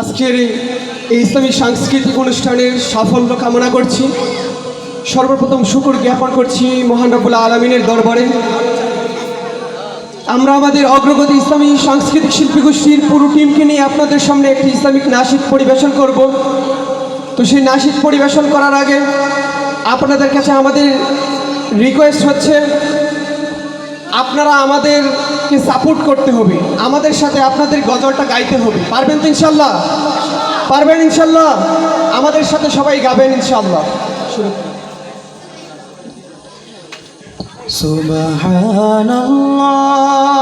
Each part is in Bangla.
আজকের এই ইসলামী সাংস্কৃতিক অনুষ্ঠানের সাফল্য কামনা করছি। সর্বপ্রথম শুকুর জ্ঞাপন করছি মহান আলমিনের দরবারে। আমরা আমাদের অগ্রগতি ইসলামী সাংস্কৃতিক শিল্পী গোষ্ঠীর পুরো টিমকে নিয়ে আপনাদের সামনে একটি ইসলামিক নাসিক পরিবেশন করব। তো সেই নাসিক পরিবেশন করার আগে আপনাদের কাছে আমাদের রিকোয়েস্ট হচ্ছে, আপনারা আমাদেরকে সাপোর্ট করতে হবে। আমাদের সাথে আপনাদের গজলটা গাইতে হবে। পারবেন তো ইনশাল্লাহ? পারবেন ইনশাল্লাহ? আমাদের সাথে সবাই গাবেন ইনশাল্লাহ। শুরু সুবহানাল্লাহ।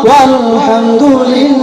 সুবহানাল্লাহ walhamdulillah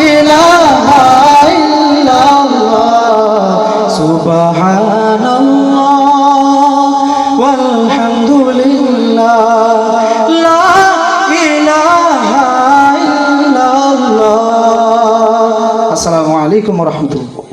ইলাহা ইল্লাল্লাহ সুবহানাল্লাহ walhamdulillah লা ইলাহা ইল্লাল্লাহ আসসালামু আলাইকুম ওয়া রাহমাতুল্লাহ